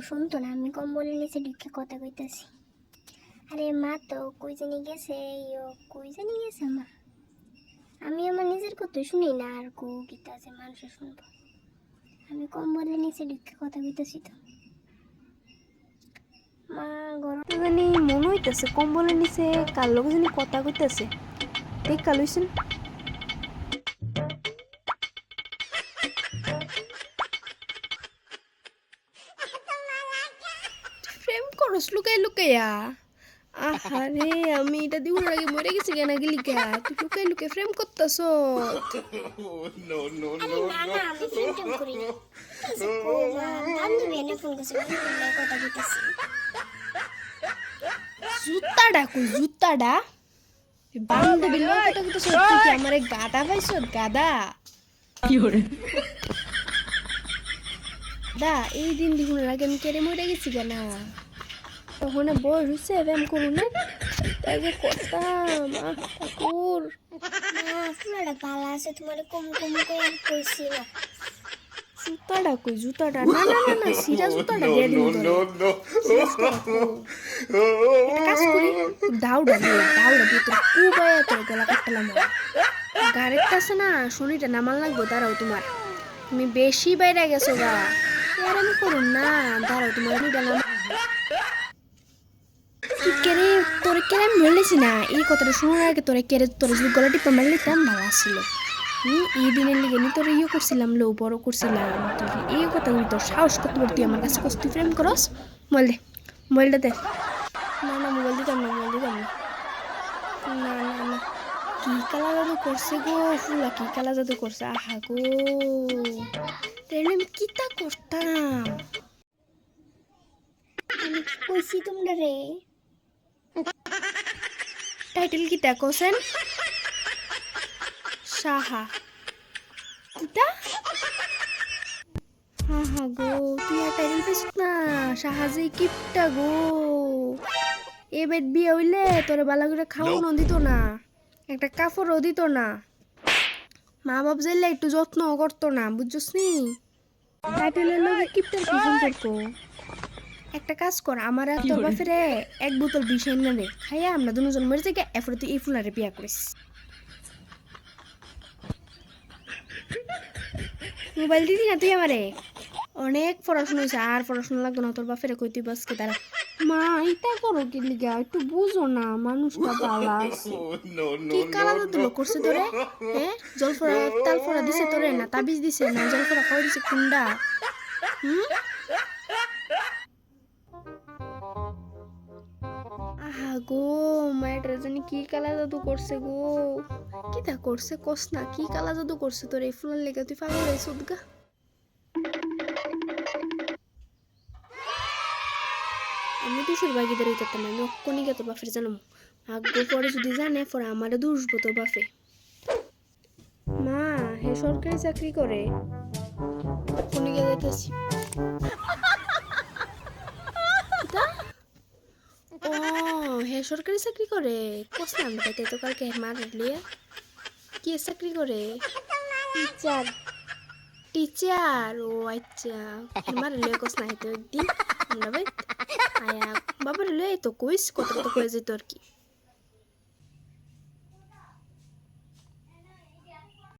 শুনতো না, আমি কম্বলের নিচে ঢুকে কথা কইতাছি। আরে মা তো কই জানি গেছে ইয়ো কই জানি গেছে মা? আমি আমার নিজের কথা শুনি না, আর কো গীতা আছে মানুষে শুনব। আমি কম্বলের নিচে ঢুকে কথা কইতাছি তো। মা, গরম জানি মনে হইতেছে, কম্বলের নিচে কার লোক জানি কথা কইতেছে। দেখ কাল প্রেম করস লুকাই লুকাইয়া আহারে আমি এটা দিউর আগে মরে গেছি কেন গেলি কে তুই লুকাই লুকাই প্রেম করতেছ। আরে না না আমি ফোন টোন করি না। কিছু কো মা বান্ধবী এনে ফোন করছে বান্ধবী কথা কইতাছি। জুতাডা কই জুতাডা বান্ধবী লোক কথা কইতেছ তুই কি আমার গাদা পাইছ গাদা দা এই দিন দ্বিগুণের আগে আমি কেড়ে মরে গেছি কেন তখন বয়স হচ্ছে ব্যায়াম করুন না। তাই যে করতাম। ঠাকুর। ভালো আছে তোমার কম কম করে কইছি না। জুতাটা কই? জুতাটা? না না না না সিরা জুতাটা দিয়ে দিন কাজ করি দাউডা দিয়ে দাউডা দিয়ে তোর কুবায় তোর গলা কাটলাম গাড়ির কাছে না শনিটা নামান লাগবো দাঁড়াও তোমার। তুমি বেশি বাইরে গেছো গা। আর আমি করুন না দাঁড়াও তোমার নাম কি কেরে তোরে কেরে আমি বলেছি না এই কথাটা শোনার আগে তোরে কেরে তোর যদি গলা টিপে মারলে তেমন ভালো আসছিল এই দিনের লিগে নি তোর ইয়ে করছিলাম লো বড় করছিলাম তুই এই কথা তুই তোর সাহস করতে পারতি আমার কাছে কস তুই প্রেম করস মোবাইল দে মোবাইলটা দে না না মোবাইল দিতাম না মোবাইল দিতাম না না না না কি কালা জাদু করছে গো ফুলা কি কালা জাদু করছে আহা গো তাহলে আমি কিতা করতাম? আমি কি কইছি তোমরা রে? টাইটেল কিতা কোসেন সাহা। কিতা হা হা গো তুই আর টাইটেল পেছ না। সাহায্যে কিপটা গো। এবার বিয়ে হইলে তোরে বালা করে খাওয়ানো দিত না। একটা কাপড়ও দিত না। মা বাপ যাইলে একটু যত্ন করতো না বুঝছস নি টাইটেলের লোকে কিপটার কি সম্পর্ক? একটা কাজ কর আমার আর তোর বাপের এক বোতল বিষ এনে দে খাইয়া আমরা দুজন মরে থেকে এরপরে তুই এই ফুলারে বিয়া করিস। মোবাইল দিদি না তুই আমারে? অনেক পড়াশোনা হয়েছে আর পড়াশোনা লাগবে না তোর বাপের কই তুই বাসকে দাঁড়া। মা এটা করো কি লিগা? একটু বুঝো না মানুষটা ভালো আছে। কি কালা দিল করছে তোরে? হ্যাঁ? তাল ফোড়া দিছে তোরে না? তাবিজ দিছে না? জল ফোড়া খাওয়া দিছে কুন্ডা? হুম? আহা গো মায়ের জানি কি কালা জাদু করছে গো? কি তা করছে? কস না কি কালা জাদু করছে তোর? এই ফুলের লেগে তুই পাগল হয়েছ গা আমি তো বাকি দাঁড়িয়ে যেতাম আমি অক্ষণই গে তোর বাপের জানাম। আগ্য পরে যদি জানে পরে আমারে দুষবো তোর বাপে। মা হে সরকারি চাকরি করে। অক্ষণই গে যেতেছি ও হে সরকারি চাকরি করে? কস নাম তাইতে তো কালকে মার লিয়ে কি চাকরি করে? টিচার। টিচার? ও আচ্ছা। মার লিয়ে কস না হেতো একদিন। ভাই আয়া বাবার লিয়ে তো কইস কত কত কয়ে যেত আর কি